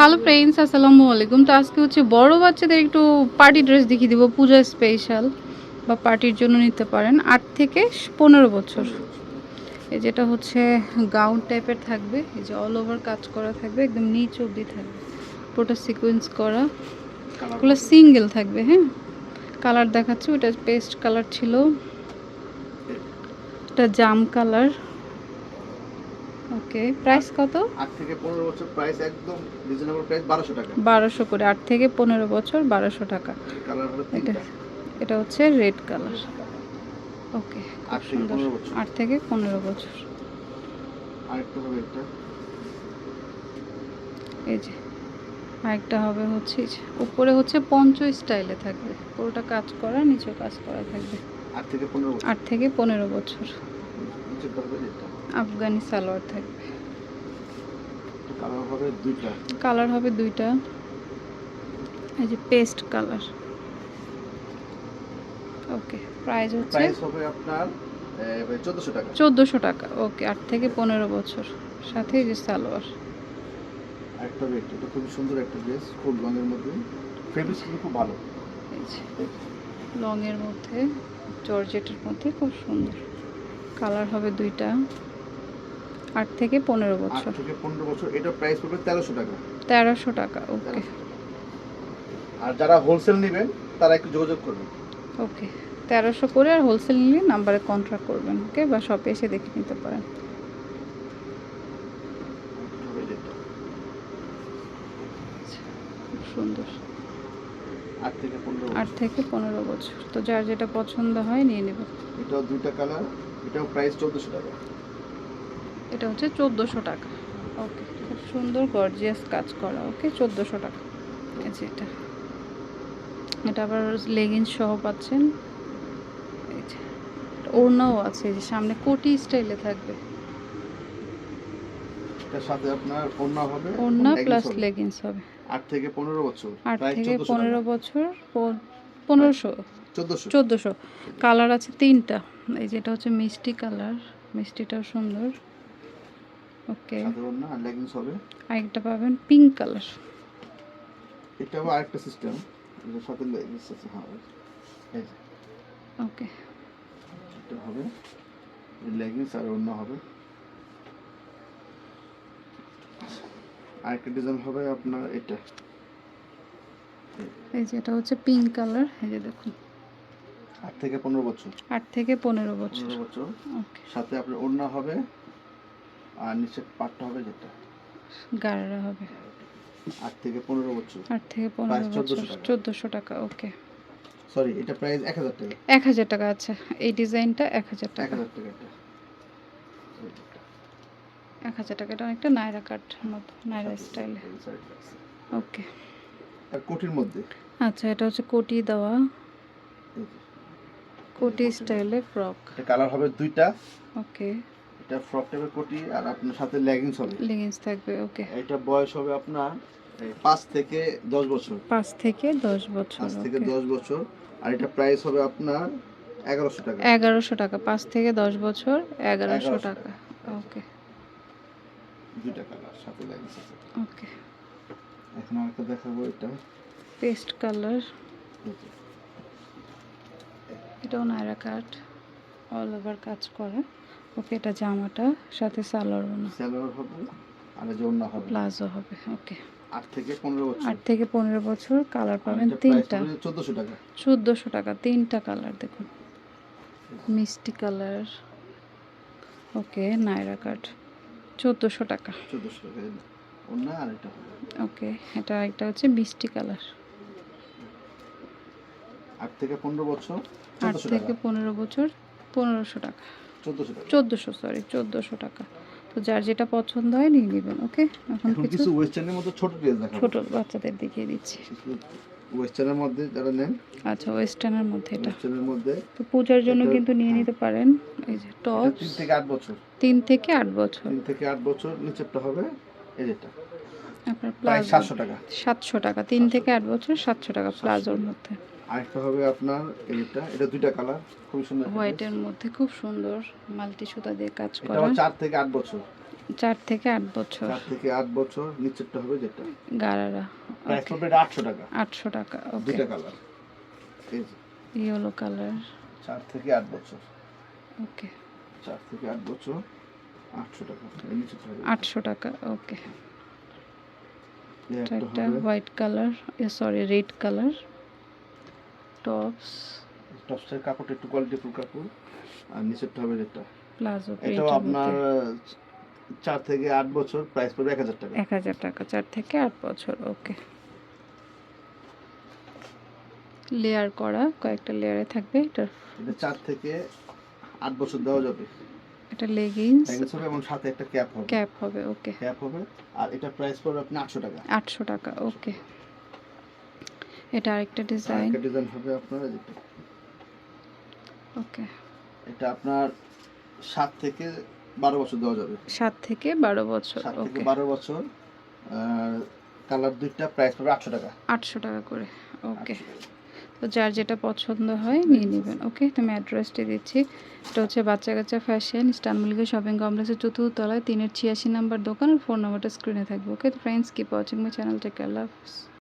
Hello friends আসসালামু আলাইকুম। তো আজকে হচ্ছে বড় বাচ্চাদের একটু পার্টি ড্রেস দেখিয়ে দিব, পূজা স্পেশাল বা পার্টির জন্য নিতে পারেন। আট থেকে পনেরো বছর। এই যেটা হচ্ছে গাউন টাইপের থাকবে, এই যে অল ওভার কাজ করা থাকবে, একদম নিচ অবধি থাকবে। পুরোটা সিকোয়েন্স করা। ওগুলো সিঙ্গেল থাকবে হ্যাঁ? কালার দেখাচ্ছি, ওটা পেস্ট কালার ছিল। এটা জাম কালার ওকে প্রাইস কত? আট থেকে পনেরো বছর প্রাইস একদম রিজনেবল প্রাইস বারোশো টাকা। বারোশো করে আট থেকে পনেরো বছর বারোশো টাকা। কালার হলো এটা এটা হচ্ছে রেড কালার ওকে আট খুব থেকে সুন্দর। পনেরো বছর। আট থেকে পনেরো বছর। আরেকটা হবে একটা এই যে আরেকটা হবে হচ্ছে উপরে হচ্ছে পঞ্চ স্টাইলে থাকবে। পুরোটা কাজ করা নিচেও কাজ করা থাকবে। আট থেকে পনেরো বছর। আট থেকে পনেরো বছর। এটা আফগানি সালোয়ার থাকবে। কালার হবে দুইটা। কালার হবে দুইটা। এই যে পেস্ট কালার ওকে প্রাইস হচ্ছে প্রাইস হবে আপনার চোদ্দোশো টাকা। চোদ্দোশো টাকা। ওকে আট থেকে পনেরো বছর। সাথে এই যে সালোয়ার। হবে এটা খুবই সুন্দর একটা ড্রেস খুব রঙের মধ্যে। ফেব্রিক্স কিন্তু খুব ভালো। যে লংয়ের মধ্যে জর্জেটের মধ্যে খুব সুন্দর। কালার হবে দুইটা। আট থেকে পনেরো বছর। থেকে পনেরো বছর এটা প্রাইস পড়বে তেরোশো টাকা। তেরোশো টাকা ওকে আর যারা হোলসেল নেবেন তারা একটু যোগাযোগ করবেন। ওকে তেরোশো করে আর হোলসেল নিলে নাম্বারে কন্ট্রাক্ট করবেন ওকে বা শপে এসে দেখে নিতে পারেন। সুন্দর। আট থেকে পনেরো আট থেকে পনেরো বছর। তো যার যেটা পছন্দ হয় নিয়ে নেবেন এটাও দুইটা কালার এটাও প্রাইস চোদ্দোশো টাকা। এটা হচ্ছে চোদ্দোশো টাকা। ওকে খুব সুন্দর গর্জিয়াস কাজ করা ওকে চোদ্দোশো টাকা। এই যে এটা। এটা আবার লেগিংস সহ পাচ্ছেন। এই যে ওড়নাও আছে যে সামনে কোটি স্টাইলে থাকবে। এটার সাথে আপনার ওড়না হবে ওড়না প্লাস লেগিংস হবে। থেকে পনেরো বছর আট থেকে চোদ্দোশো পনেরো বছর কালার আছে তিনটা। এই যেটা হচ্ছে মিষ্টি কালার মিষ্টিটাও সুন্দর। ওকে। ওড়না আর লেগিংস হবে। আরেকটা পাবেন পিঙ্ক কালার এটাও আরেকটা সিস্টেম এটার সাথে লেগিংস আছে হ্যাঁ। এই যে, ওকে। এটা হবে লেগিংস আর ওড়না হবে। আরেকটা ডিজাইন হবে আপনার এটা। এই যে এটা হচ্ছে পিঙ্ক কালার এই যে দেখুন। আট থেকে পনেরো বছর। আট থেকে পনেরো বছর। বছর। ওকে। সাথে আপনার ওড়না হবে। আর নিচের পাটটা হবে যেটা। গাড়া হবে। আট থেকে পনেরো বছর। আট থেকে পনেরো বছর। 1400 টাকা। চোদ্দোশো টাকা ওকে। সরি এটা প্রাইস এক হাজার টাকা। এক হাজার টাকা আছে। এই ডিজাইনটা এক হাজার এক টাকা হাজার টাকা এক হাজার টাকা এটা অনেকটা নায়রা কাট মতো নায়রা স্টাইলে ওকে। আর কোটির মধ্যে? আচ্ছা এটা হচ্ছে কোটি দেওয়া। কোটি স্টাইলে ফ্রক কালার হবে দুইটা। ওকে। এটা ফ্রক টাইপের কোটি আর আপনার সাথে লেগিংস হবে। লেগিংস থাকবে ওকে এটা বয়স হবে আপনার পাঁচ থেকে দশ বছর। পাঁচ থেকে দশ বছর পাঁচ থেকে। দশ বছর। আর এটা প্রাইস হবে আপনার এগারোশো টাকা। এগারোশো টাকা পাঁচ থেকে দশ বছর এগারোশো 1100 টাকা ওকে দুইটা কালার সাথে লেগিংস আছে। ওকে এখন আরেকটা দেখাবো এটা। পেস্ট কালার এটাও নায়রা কাট অল ওভার কাজ করা। ওকে এটা জামাটা সাথে সালোয়ার না স্যালোয়ার হবে আর যে হবে। প্লাজো হবে ওকে। আট থেকে পনেরো বছর। আট থেকে পনেরো বছর কালার পাবেন তিনটা। চোদ্দোশো টাকা। চোদ্দোশো টাকা তিনটা কালার দেখুন। মিষ্টি কালার। ওকে নাইরা কাট চোদ্দোশো টাকা। চোদ্দোশো টাকা ওকে এটা একটা হচ্ছে মিষ্টি কালার। আট থেকে পনেরো বছর আট থেকে পনেরো বছর পনেরোশো টাকা। চোদ্দোশো সরি চোদ্দোশো টাকা। তো যার যেটা পছন্দ হয় নিয়ে নেবেন ওকে এখন কিছু ওয়েস্টার্নের মধ্যে ছোট ড্রেস দেখাবো। ছোট বাচ্চাদের দেখিয়ে দিচ্ছি। ওয়েস্টার্নের মধ্যে যারা নেন। আচ্ছা ওয়েস্টার্নের মধ্যে এটা। ওয়েস্টার্নের মধ্যে তো পূজার জন্য কিন্তু নিয়ে নিতে পারেন এই যে টপ তিন থেকে আট বছর। তিন থেকে আট বছর। তিন থেকে আট বছর নিচেরটা হবে এই যেটা। আপনার প্রায় প্লাজো সাতশো টাকা। সাতশো টাকা তিন থেকে আট বছর সাতশো টাকা প্লাজোর মধ্যে। আরেকটা হবে আপনার এইটা এটা দুইটা কালার খুব সুন্দর হোয়াইটের মধ্যে খুব সুন্দর মাল্টি সুতা দিয়ে কাজ dress। এটা করা। চার থেকে আট বছর। চার থেকে আট বছর। চার থেকে আট বছর নিচেরটা হবে যেটা? গারারা। প্রাইস এটা আটশো টাকা। আটশো টাকা ওকে দুইটা কালার। এই ইয়েলো কালার চার থেকে আট বছর। ওকে চার থেকে আট বছর আটশো টাকা। এই নিচেরটা হবে। আটশো টাকা ওকে এটা একটা white colour sorry red colour tops. টপসের কাপড়টা একটু কোয়ালিটিফুল কাপড় আর নিচেরটা হবে যেটা। প্লাজো এটাও আপনার চার থেকে আট বছর প্রাইস পড়বে এক হাজার টাকা। এক হাজার টাকা চার থেকে আট বছর ওকে লেয়ার করা কয়েকটা লেয়ারে থাকবে এটার এটা চার থেকে আট বছর দেওয়া যাবে। এটা লেগিংস প্যাকেজ হবে এবং সাথে একটা ক্যাপ হবে। ক্যাপ হবে ওকে ক্যাপ হবে আর এটা প্রাইস পড়বে আপনি আটশো টাকা। আটশো টাকা ওকে এটা আরেকটা ডিজাইন আরেকটা ডিজাইন হবে আপনার ওকে এটা। আপনার সাত থেকে বারো বছর দেওয়া যাবে। সাত থেকে বারো বছর সাত থেকে ওকে বারো বছর কালার দুইটা প্রাইস পড়বে আটশো টাকা। আটশো টাকা করে ওকে তো যার যেটা পছন্দ হয় নিয়ে নেবেন ওকে তো আমি অ্যাড্রেসটি দিচ্ছি। এটা হচ্ছে বাচ্চা কাচ্চা ফ্যাশন ইস্টানবুলিকা শপিং কমপ্লেক্সের চতুর্থ তলায় তিনের ছিয়াশি নাম্বার দোকান ফোন নাম্বারটা স্ক্রিনে থাকবে ওকে তো friends keep watching my channel take love